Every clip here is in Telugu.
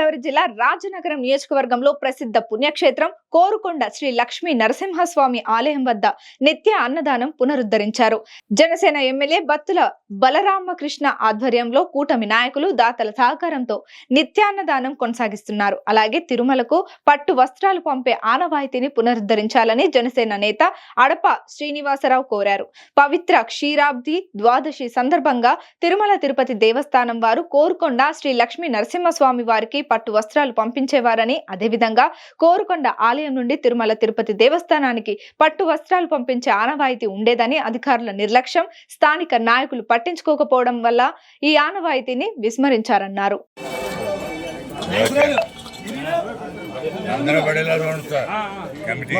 గోదావరి జిల్లా రాజనగరం నియోజకవర్గంలో ప్రసిద్ధ పుణ్యక్షేత్రం కోరుకొండ శ్రీ లక్ష్మీ నరసింహస్వామి ఆలయం వద్ద నిత్య అన్నదానం పునరుద్ధరించారు. జనసేన ఎమ్మెల్యే బత్తుల బలరామకృష్ణ ఆధ్వర్యంలో కూటమి నాయకులు దాతల సహకారంతో నిత్యాన్నదానం కొనసాగిస్తున్నారు. అలాగే తిరుమలకు పట్టు వస్త్రాలు పంపే ఆనవాయితీని పునరుద్ధరించాలని జనసేన నేత అడప శ్రీనివాసరావు కోరారు. పవిత్ర క్షీరాబ్ది ద్వాదశి సందర్భంగా తిరుమల తిరుపతి దేవస్థానం వారు కోరుకొండ శ్రీ లక్ష్మీ నరసింహస్వామి వారికి పట్టు వస్త్రాలు పంపించేవారని అదేవిధంగా కోరుకొండ ఆలయం నుండి తిరుమల తిరుపతి దేవస్థానానికి పట్టు వస్త్రాలు పంపించే ఆనవాయితీ ఉండేదని అధికారుల నిర్లక్ష్యం స్థానిక నాయకులు పట్టించుకోకపోవడం వల్ల ఈ ఆనవాయితీని విస్మరించారన్నారు. అందరూ పడేలా చూడండి సార్ కమిటీ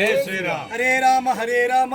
ఏ శ్రీరామ్. హరే రామ హరే రామ.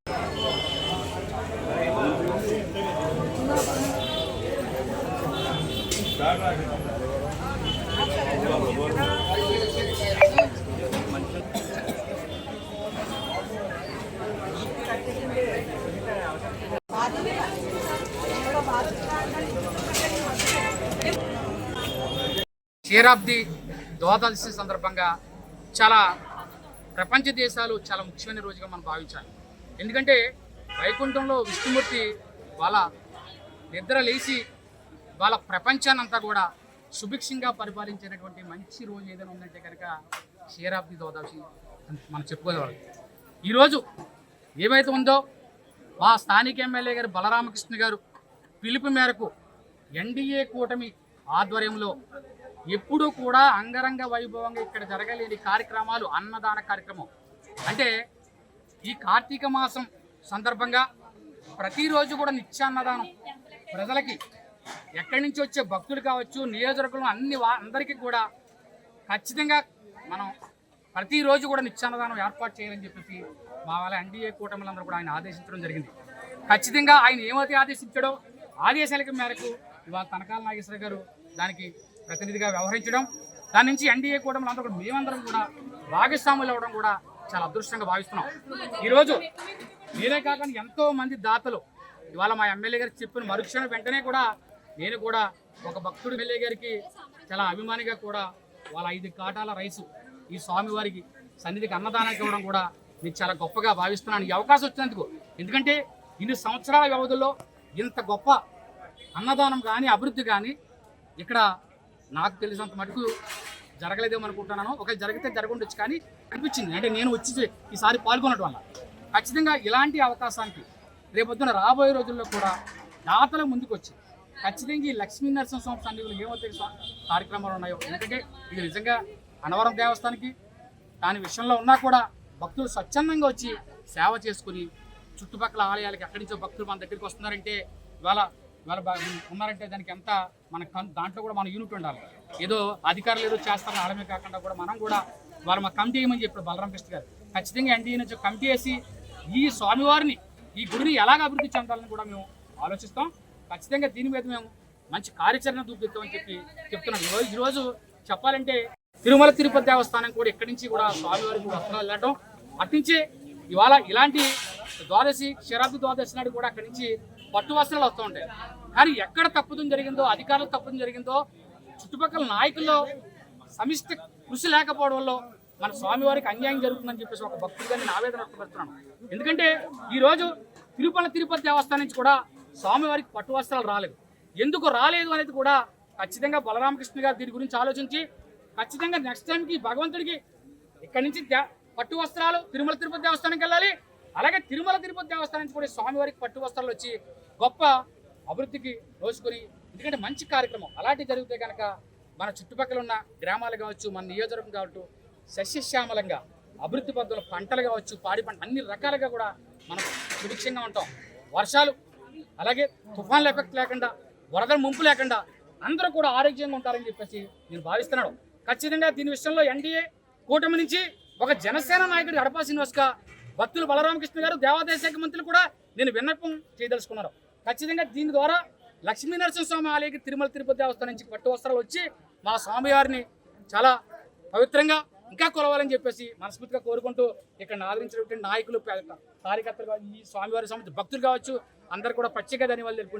క్షీరాబ్ది ద్వాదశి సందర్భంగా చాలా ప్రపంచ దేశాలు చాలా ముఖ్యమైన రోజుగా మనం భావించాలి. ఎందుకంటే వైకుంఠంలో విష్ణుమూర్తి వాళ్ళ నిద్ర లేచి వాళ్ళ ప్రపంచానంతా కూడా సుభిక్షంగా పరిపాలించినటువంటి మంచి రోజు ఏదైనా ఉందంటే కనుక క్షీరాబ్ది ద్వాదశి అని మనం చెప్పుకోవాలి. ఈరోజు ఏమైతే ఉందో మా స్థానిక ఎమ్మెల్యే గారు బలరామకృష్ణ గారు పిలుపు మేరకు ఎన్డీఏ కూటమి ఆధ్వర్యంలో ఎప్పుడూ కూడా అంగరంగ వైభవంగా ఇక్కడ జరగలేని కార్యక్రమాలు అన్నదాన కార్యక్రమం. అంటే ఈ కార్తీక మాసం సందర్భంగా ప్రతిరోజు కూడా నిత్యాన్నదానం. ప్రజలకి ఎక్కడి నుంచి వచ్చే భక్తులు కావచ్చు నియోజకవర్గం అన్ని వా అందరికీ కూడా ఖచ్చితంగా మనం ప్రతిరోజు కూడా నిత్యాన్నదానం ఏర్పాటు చేయాలని చెప్పేసి మా వాళ్ళ ఎన్డీఏ కూటమిలందరూ కూడా ఆయన ఆదేశించడం జరిగింది. ఖచ్చితంగా ఆయన ఏమైతే ఆదేశించాడో ఆదేశాల మేరకు ఇవాళ తనకాల నాగేశ్వర గారు దానికి ప్రతినిధిగా వ్యవహరించడం దాని నుంచి ఎన్డీఏ కూటమిలు అందరూ కూడా మేమందరం కూడా భాగస్వాములు అవ్వడం కూడా చాలా అదృష్టంగా భావిస్తున్నాం. ఈరోజు నేనే కాకుండా ఎంతో మంది దాతలు ఇవాళ మా ఎమ్మెల్యే గారికి చెప్పిన మరుక్షణం వెంటనే కూడా నేను కూడా ఒక భక్తుడు ఎమ్మెల్యే గారికి చాలా అభిమానిగా కూడా వాళ్ళ ఐదు కాటాల రైసు ఈ స్వామివారికి సన్నిధికి అన్నదానానికి ఇవ్వడం కూడా నేను చాలా గొప్పగా భావిస్తున్నాను. ఈ అవకాశం వచ్చినందుకు ఎందుకంటే ఇన్ని సంవత్సరాల వ్యవధిలో ఇంత గొప్ప అన్నదానం కానీ అభివృద్ధి కానీ ఇక్కడ నాకు తెలిసినంత మటుకు జరగలేదేమో అనుకుంటున్నాను. ఒకవేళ జరిగితే జరగండొచ్చు కానీ అనిపించింది. అంటే నేను వచ్చి ఈసారి పాల్గొనడం వల్ల. ఖచ్చితంగా ఇలాంటి అవకాశానికి రేపొద్దున రాబోయే రోజుల్లో కూడా దాతల ముందుకు వచ్చి ఖచ్చితంగా ఈ లక్ష్మీ నరసింహస్వామి సన్నిధిలో ఏమైతే స్వా- కార్యక్రమాలు ఉన్నాయో. ఎందుకంటే ఇది నిజంగా అనవరం దేవస్థానికి దాని విషయంలో ఉన్నా కూడా భక్తులు స్వచ్ఛందంగా వచ్చి సేవ చేసుకుని చుట్టుపక్కల ఆలయాలకి ఎక్కడి నుంచో భక్తులు మన దగ్గరికి వస్తున్నారంటే ఇవాళ ఇవాళ ఉన్నారంటే దానికి ఎంత మన కం- దాంట్లో కూడా మన యూనిట్ ఉండాలి. ఏదో అధికారులు ఏదో చేస్తారని ఆడమే కాకుండా కూడా మనం కూడా వాళ్ళు మా కమిటీ వేయమని చెప్పారు బలరాం కృష్ణ గారు? ఖచ్చితంగా ఎన్డీఏ నుంచి కమిటీ వేసి ఈ స్వామివారిని ఈ గుడిని ఎలాగ అభివృద్ధి చెందాలని కూడా మేము ఆలోచిస్తాం. ఖచ్చితంగా దీని మీద మేము మంచి కార్యాచరణ చూపిస్తామని చెప్పి చెప్తున్నాం ఈరోజు ఈరోజు చెప్పాలంటే తిరుమల తిరుపతి దేవస్థానం కూడా ఇక్కడి నుంచి కూడా స్వామివారికి వస్త్రాలు వెళ్ళడం అట్నుంచి ఇవాళ ఇలాంటి ద్వాదశి శరాబ్ది ద్వాదశి నాడు కూడా అక్కడి నుంచి పట్టు వస్త్రాలు వస్తూ ఉంటాయి. కానీ ఎక్కడ తప్పుదం జరిగిందో అధికారులు తప్పుదం జరిగిందో చుట్టుపక్కల నాయకుల్లో సమిష్టి కృషి లేకపోవడం వల్ల మన స్వామివారికి అన్యాయం జరుగుతుందని చెప్పేసి ఒక భక్తుడిగా నేను ఆవేదన వ్యక్తపరుస్తున్నాను ఎందుకంటే ఈరోజు తిరుపతి తిరుపతి దేవస్థానం నుంచి కూడా స్వామివారికి పట్టు వస్త్రాలు రాలేదు. ఎందుకు రాలేదు అనేది కూడా ఖచ్చితంగా బలరామకృష్ణ గారు దీని గురించి ఆలోచించి ఖచ్చితంగా నెక్స్ట్ టైంకి భగవంతుడికి ఇక్కడి నుంచి పట్టు వస్త్రాలు తిరుమల తిరుపతి దేవస్థానంకి వెళ్ళాలి. అలాగే తిరుమల తిరుపతి దేవస్థానం కూడా స్వామివారికి పట్టు వస్త్రాలు వచ్చి గొప్ప అభివృద్ధికి రోజుకొని ఎందుకంటే మంచి కార్యక్రమం. అలాంటివి జరిగితే కనుక మన చుట్టుపక్కల ఉన్న గ్రామాలు కావచ్చు మన నియోజకవర్గం కావచ్చు సస్యశ్యామలంగా అభివృద్ధి పద్ధతులు పంటలు కావచ్చు పాడి పంట అన్ని రకాలుగా కూడా మనం సుభిక్షంగా ఉంటాం. వర్షాలు అలాగే తుఫాన్ల ఎఫెక్ట్ లేకుండా వరదల ముంపు లేకుండా అందరూ కూడా ఆరోగ్యంగా ఉంటారని చెప్పేసి నేను భావిస్తున్నాను. ఖచ్చితంగా దీని విషయంలో ఎన్డీఏ కూటమి నుంచి ఒక జనసేన నాయకుడు హడపా శ్రీనివాస్గా భక్తులు బలరామకృష్ణ గారు దేవాదాయ శాఖ మంత్రులు కూడా నేను విన్నపం చేయదలుచుకున్నారు. ఖచ్చితంగా దీని ద్వారా లక్ష్మీ నరసింహస్వామి ఆలయకి తిరుమల తిరుపతి దేవస్థానం నుంచి పట్టు వస్త్రాలు వచ్చి మా స్వామివారిని చాలా పవిత్రంగా ఇంకా కొలవాలని చెప్పేసి మనస్ఫూర్తిగా కోరుకుంటూ ఇక్కడ ఆదరించినటువంటి నాయకులు కార్యకర్తలు ఈ స్వామివారి సంబంధించి భక్తులు కావచ్చు అందరు కూడా ప్రత్యేక ధన్యవాదాలు తెలుపుకుంటూ